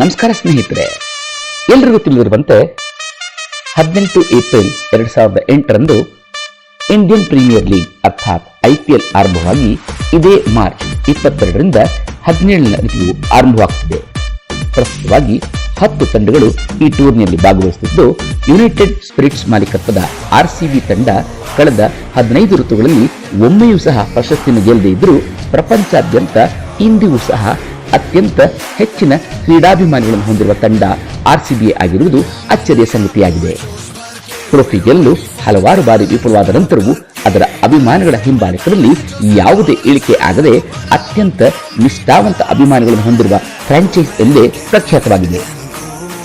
ನಮಸ್ಕಾರ ಸ್ನೇಹಿತರೆ. ಎಲ್ರಿಗೂ ತಿಳಿದಿರುವಂತೆ ಹದಿನೆಂಟು ಏಪ್ರಿಲ್ ಎರಡ್ ಸಾವಿರದ ಎಂಟರಂದು ಇಂಡಿಯನ್ ಪ್ರೀಮಿಯರ್ ಲೀಗ್ ಅರ್ಥಾತ್ ಐಪಿಎಲ್ ಆರಂಭವಾಗಿ ಇದೇ ಮಾರ್ಚ್ ಇಪ್ಪತ್ತೆರಡರಿಂದ ಹದಿನೇಳನೇ ಋತುವು ಆರಂಭವಾಗುತ್ತಿದೆ. ಪ್ರಸ್ತುತವಾಗಿ ಹತ್ತು ತಂಡಗಳು ಈ ಟೂರ್ನಿಯಲ್ಲಿ ಭಾಗವಹಿಸುತ್ತಿದ್ದು, ಯುನೈಟೆಡ್ ಸ್ಪಿರಿಟ್ಸ್ ಮಾಲೀಕತ್ವದ ಆರ್ಸಿಬಿ ತಂಡ ಕಳೆದ ಹದಿನೈದು ಋತುಗಳಲ್ಲಿ ಒಮ್ಮೆಯೂ ಸಹ ಪ್ರಶಸ್ತಿಯನ್ನು ಗೆಲ್ಲದೇ ಇದ್ದರೂ ಪ್ರಪಂಚಾದ್ಯಂತ ಇಂದಿಗೂ ಸಹ ಅತ್ಯಂತ ಹೆಚ್ಚಿನ ಕ್ರೀಡಾಭಿಮಾನಿಗಳನ್ನು ಹೊಂದಿರುವ ತಂಡ ಆರ್ಸಿಬಿ ಆಗಿರುವುದು ಅಚ್ಚರಿಯ ಸಂಗತಿಯಾಗಿದೆ. ಟ್ರೋಫಿ ಗೆಲ್ಲಲು ಹಲವಾರು ಬಾರಿ ವಿಫಲವಾದ ನಂತರವೂ ಅದರ ಅಭಿಮಾನಿಗಳ ಹಿಂಬಾಲಕರಲ್ಲಿ ಯಾವುದೇ ಇಳಿಕೆ ಆಗದೆ ಅತ್ಯಂತ ನಿಷ್ಠಾವಂತ ಅಭಿಮಾನಿಗಳನ್ನು ಹೊಂದಿರುವ ಫ್ರಾಂಚೈಸ್ ಎಂದೇ ಪ್ರಖ್ಯಾತವಾಗಿದೆ.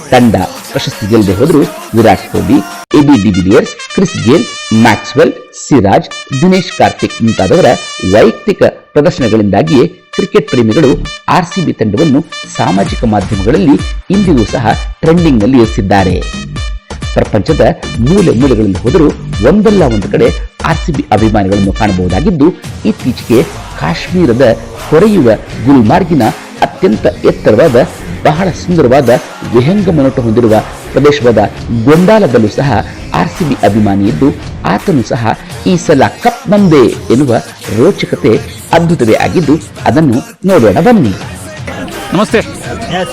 ತಂಡ ಪ್ರಶಸ್ತಿ ಗೆಲ್ಲದೆ ಹೋದರೂ Virat Kohli AB de Villiers Chris Gayle, Maxwell, Siraj, Dinesh Karthik ಮುಂತಾದವರ ವೈಯಕ್ತಿಕ ಪ್ರದರ್ಶನಗಳಿಂದಾಗಿಯೇ ಕ್ರಿಕೆಟ್ ಪ್ರೇಮಿಗಳು ಆರ್ಸಿಬಿ ತಂಡವನ್ನು ಸಾಮಾಜಿಕ ಮಾಧ್ಯಮಗಳಲ್ಲಿ ಇಂದಿಗೂ ಸಹ ಟ್ರೆಂಡಿಂಗ್ನಲ್ಲಿ ಇರಿಸಿದ್ದಾರೆ ಪ್ರಪಂಚದ ಮೂಲೆ ಮೂಲೆಗಳಲ್ಲಿ ಹೋದರೂ ಒಂದಲ್ಲ ಒಂದು ಕಡೆ ಆರ್ಸಿಬಿ ಅಭಿಮಾನಿಗಳನ್ನು ಕಾಣಬಹುದಾಗಿದ್ದು, ಇತ್ತೀಚೆಗೆ ಕಾಶ್ಮೀರದ ಕೊರೆಯುವ ಗುಲ್ಮಾರ್ಗಿನ ಅತ್ಯಂತ ಎತ್ತರವಾದ, ಬಹಳ ಸುಂದರವಾದ ವಿಹಂಗಮನೋಟ ಹೊಂದಿರುವ ಪ್ರದೇಶವಾದ ಗೊಂಡಾಲದಲ್ಲೂ ಸಹ ಆರ್ಸಿಬಿ ಅಭಿಮಾನಿ ಇದ್ದು ಆತನು ಸಹ ಈ ಸಲ ಕಪ್ ಬಂದೆ ಎನ್ನುವ ರೋಚಕತೆ ಅದ್ಭುತವೇ ಆಗಿದ್ದು ಅದನ್ನು ನೋಡೋಣ ಬನ್ನಿ नमस्ते यस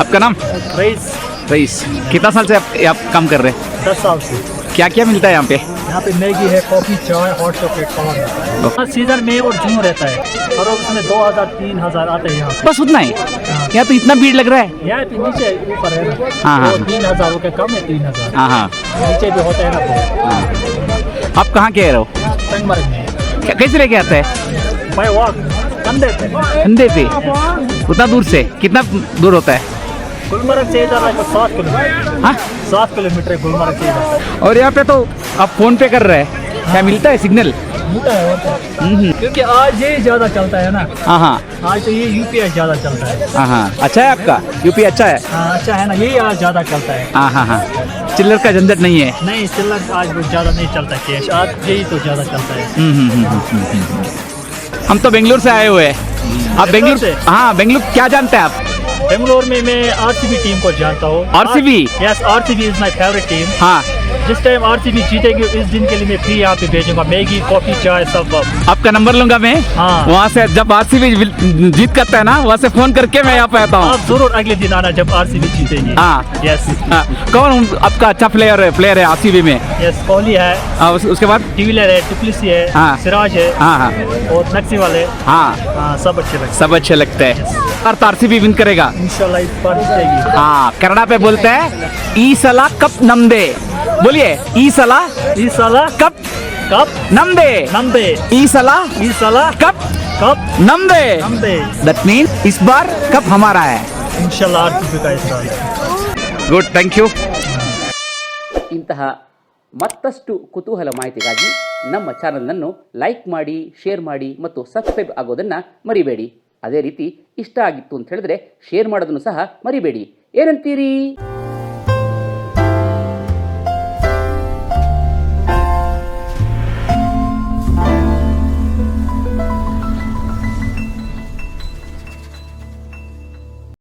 आपका नाम रईस रईस कितना साल से आप, आप काम कर रहे हैं दस साल से क्या क्या मिलता है यहाँ पे यहाँ पे मैगी है कॉफी चाय हॉट चॉकलेट कॉर्न हर सीजन में और जून रहता है और उसमें दो हजार तीन हजार आते हैं यहाँ पे बस उतना ही यहाँ तो इतना भीड़ लग रहा है यहाँ पे नीचे ऊपर है ना हाँ, हाँ। वो तीन हजार के कम है तीन हजार हाँ हाँ नीचे भी होता है ना बहुत आप कहाँ के रहे हो संगमरग में क्या कैसे लेके आते हैं बाय वॉक कंधे पे उतना दूर से? कितना दूर होता है? गुलमर्ग से इधर लगभग सात किलोमीटर हाँ? सात किलोमीटर है गुलमर्ग से इधर। और यहाँ पे तो आप फ़ोन पे कर रहे हैं। क्या मिलता है सिग्नल? मिलता है क्या। हम्म, क्योंकि आज ये ज़्यादा चलता है ना। हाँ हाँ। आज तो ये यूपीआई ज़्यादा चलता है। हाँ हाँ। अच्छा है आपका? यूपी अच्छा है? हाँ अच्छा है ना। यही आज ज़्यादा चलता है। हाँ हाँ हाँ। चिल्लर का झंझट नहीं है? नहीं चिल्लर आज ज़्यादा नहीं चलता कैश। आज यही तो ज़्यादा चलता है। हम तो बेंगलुरु से आए हुए हैं। आप बेंगलुरु से? हाँ बेंगलुरु क्या जानते हैं आप? बेंगलोर में मैं आरसीबी टीम को जानता हूँ। RCB yes RCB is my favourite team हाँ। जिस टाइम आरसीबी जीतेगी उस दिन के लिए मैं फ्री यहाँ पे भेजूँगा। मैगी कॉफ़ी चाय सब आपका नंबर लूँगा मैं? हाँ। वहाँ से जब आरसीबी जीत करता है ना वहाँ से फ़ोन करके मैं यहाँ पे आता हूँ। आप ज़रूर अगले दिन आना जब आरसीबी जीतेगी। हाँ। यस हाँ, कौन आपका अच्छा प्लेयर है प्लेयर है आरसीबी में? यस कोहली है। हाँ, उस, उसके बाद? टीविलर है टिपलिसी है हाँ। सिराज है। हाँ हाँ। और नक्सी वाले हाँ। सब अच्छे लगते सब अच्छे लगते हैं। और आरसीबी विन करेगा। इंशाल्लाह इस हाँ कन्नड़ा पे बोलते हैं ई सला कप नमदे बोलिए ई सला इस साल कप कप नमदे नंबे ई सला इस साल कप कप नमदे नंबे दट मीन इस बार कप हमारा है इंशाल्लाह आरसीबी का इस साल गुड थैंक यू ಇಂತಹ ಮತ್ತಷ್ಟು ಕುತೂಹಲ ಮಾಹಿತಿಗಾಗಿ ನಮ್ಮ ಚಾನಲ್ನನ್ನು ಲೈಕ್ ಮಾಡಿ ಶೇರ್ ಮಾಡಿ ಮತ್ತು ಸಬ್ಸ್ಕ್ರೈಬ್ ಆಗೋದನ್ನು ಮರಿಬೇಡಿ ಅದೇ ರೀತಿ ಇಷ್ಟ ಆಗಿತ್ತು ಅಂತ ಹೇಳಿದ್ರೆ ಶೇರ್ ಮಾಡೋದನ್ನು ಸಹ ಮರಿಬೇಡಿ ಏನಂತೀರಿ